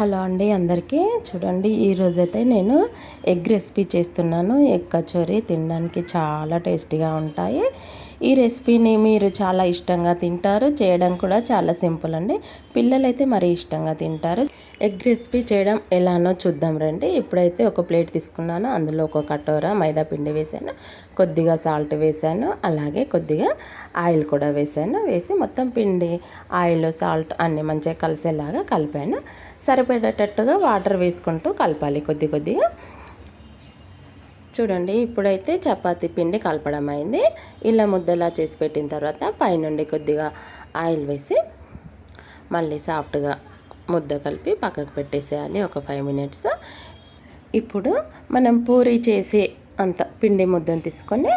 Hello అండి అందరికీ. చూడండి ఈరోజైతే నేను ఎగ్ రెసిపీ చేస్తున్నాను. ఎగ్ కచోరీ తినడానికి చాలా టేస్టీగా ఉంటాయి. ఈ రెసిపీని మీరు చాలా ఇష్టంగా తింటారు. చేయడం కూడా చాలా సింపుల్ అండి. పిల్లలైతే మరీ ఇష్టంగా తింటారు. ఎగ్ రెసిపీ చేయడం ఎలానో చూద్దాం రండి. ఇప్పుడైతే ఒక ప్లేట్ తీసుకున్నాను. అందులో ఒక కటోరా మైదా పిండి వేసాను. కొద్దిగా సాల్ట్ వేసాను. అలాగే కొద్దిగా ఆయిల్ కూడా వేసాను. వేసి మొత్తం పిండి ఆయిల్ సాల్ట్ అన్నీ మంచిగా కలిసేలాగా కలిపాను. సరిపడేటట్టుగా వాటర్ వేసుకుంటూ కలపాలి కొద్ది కొద్దిగా. చూడండి ఇప్పుడైతే చపాతి పిండి కలపడం అయింది. ఇలా ముద్దలా చేసి పెట్టిన తర్వాత పైనుండి కొద్దిగా ఆయిల్ వేసి మళ్ళీ సాఫ్ట్గా ముద్ద కలిపి పక్కకు పెట్టేసేయాలి ఒక ఫైవ్ మినిట్స్. ఇప్పుడు మనం పూరి చేసి అంత పిండి ముద్దను తీసుకొని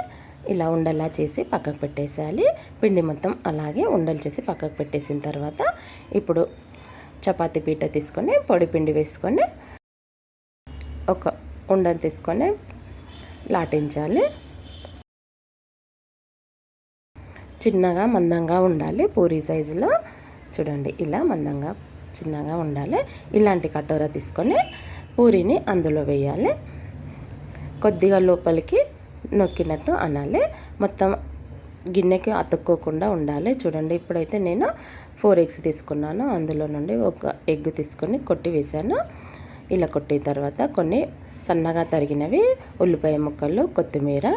ఇలా ఉండలా చేసి పక్కకు పెట్టేసేయాలి. పిండి మొత్తం అలాగే ఉండలు చేసి పక్కకు పెట్టేసిన తర్వాత ఇప్పుడు చపాతి పీట తీసుకొని పొడి పిండి వేసుకొని ఒక ఉండను తీసుకొని లాటించాలి. చిన్నగా మందంగా ఉండాలి పూరి సైజులో. చూడండి ఇలా మందంగా చిన్నగా ఉండాలి. ఇలాంటి కటోర తీసుకొని పూరిని అందులో వేయాలి. కొద్దిగా లోపలికి నొక్కినట్టు అనాలి. మొత్తం గిన్నెకి అతుక్కోకుండా ఉండాలి. చూడండి ఇప్పుడైతే నేను ఫోర్ ఎగ్స్ తీసుకున్నాను. అందులో నుండి ఒక ఎగ్ తీసుకొని కొట్టి వేసాను ఇలా కొట్టిన తర్వాత కొన్ని సన్నగా తరిగినవి ఉల్లిపాయ ముక్కలు కొత్తిమీర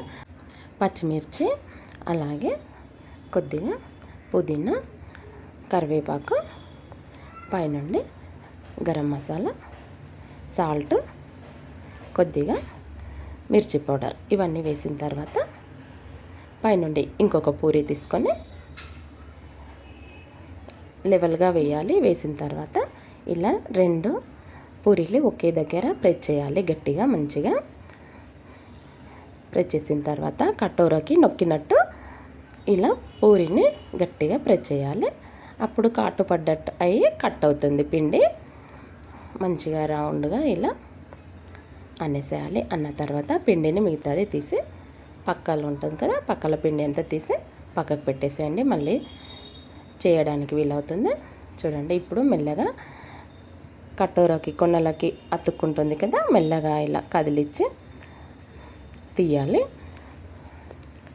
పచ్చిమిర్చి అలాగే కొద్దిగా పుదీనా కరివేపాకు పైనుండి గరం మసాలా సాల్ట్ కొద్దిగా మిర్చి పౌడర్ ఇవన్నీ వేసిన తర్వాత పైనుండి ఇంకొక పూరి తీసుకొని లెవెల్గా వేయాలి. వేసిన తర్వాత ఇలా రెండు పూరీలు ఒకే దగ్గర ప్రెస్ చేయాలి గట్టిగా మంచిగా. ప్రెస్ చేసిన తర్వాత కటోరకి నొక్కినట్టు ఇలా పూరిని గట్టిగా ప్రెస్ చేయాలి. అప్పుడు కాటు పడ్డట్టు అయ్యి కట్ అవుతుంది పిండి. మంచిగా రౌండ్గా ఇలా అనేసేయాలి. అన్న తర్వాత పిండిని మిగతాది తీసి పక్కలు ఉంటుంది కదా పక్కల పిండి అంతా తీసి పక్కకు పెట్టేసేయండి. మళ్ళీ చేయడానికి వీలవుతుంది. చూడండి ఇప్పుడు మెల్లగా కటోరకి కొండలకి అతుక్కుంటుంది కదా మెల్లగా ఇలా కదిలిచ్చి తీయాలి.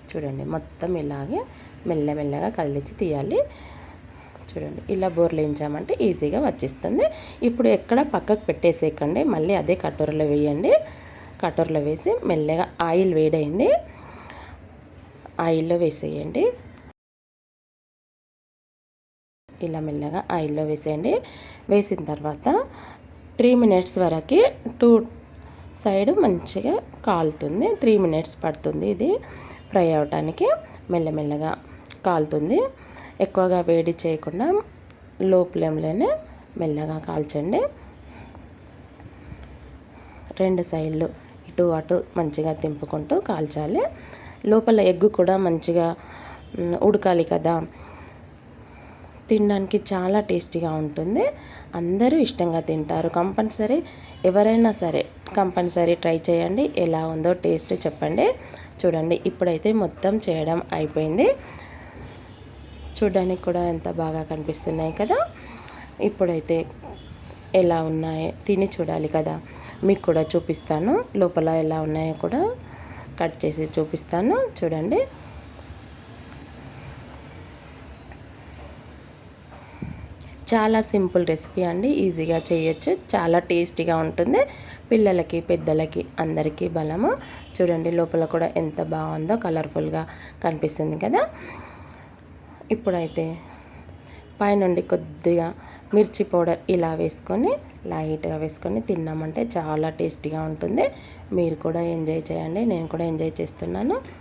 చూడండి మొత్తం ఇలాగే మెల్లమెల్లగా కదిలిచ్చి తీయాలి. చూడండి ఇలా బోర్లేయించామంటే ఈజీగా వచ్చేస్తుంది. ఇప్పుడు ఎక్కడ పక్కకు పెట్టేసేయకండి మళ్ళీ అదే కటోరలో వేయండి. కటోరలో వేసి మెల్లగా ఆయిల్ వేడైంది. ఆయిల్లో వేసేయండి. ఇలా మెల్లగా ఆయిల్లో వేసేయండి. వేసిన తర్వాత త్రీ మినిట్స్ వరకు టూ సైడ్ మంచిగా కాలుతుంది. త్రీ మినిట్స్ పడుతుంది ఇది ఫ్రై అవడానికి మెల్లమెల్లగా కాలుతుంది. ఎక్కువగా వేడి చేయకుండా లో ఫ్లేమ్లోనే మెల్లగా కాల్చండి. రెండు సైడ్లు ఇటు అటు మంచిగా తింపుకుంటూ కాల్చాలి. లోపల ఎగ్గు కూడా మంచిగా ఉడకాలి కదా. తినడానికి చాలా టేస్టీగా ఉంటుంది. అందరూ ఇష్టంగా తింటారు. కంపల్సరీ ఎవరైనా సరే కంపల్సరీ ట్రై చేయండి. ఎలా ఉందో టేస్ట్ చెప్పండి. చూడండి ఇప్పుడైతే మొత్తం చేయడం అయిపోయింది. చూడడానికి కూడా ఎంత బాగా కనిపిస్తున్నాయి కదా. ఇప్పుడైతే ఎలా ఉన్నాయో తిని చూడాలి కదా. మీకు కూడా చూపిస్తాను. లోపల ఎలా ఉన్నాయో కూడా కట్ చేసి చూపిస్తాను. చూడండి. చాలా సింపుల్ రెసిపీ అండి. ఈజీగా చేయొచ్చు. చాలా టేస్టీగా ఉంటుంది. పిల్లలకి పెద్దలకి అందరికీ బలము. చూడండి లోపల కూడా ఎంత బాగుందో కలర్ఫుల్గా కనిపిస్తుంది కదా. ఇప్పుడైతే పైనుండి కొద్దిగా మిర్చి పౌడర్ ఇలా వేసుకొని లైట్గా వేసుకొని తిన్నామంటే చాలా టేస్టీగా ఉంటుంది. మీరు కూడా ఎంజాయ్ చేయండి. నేను కూడా ఎంజాయ్ చేస్తున్నాను.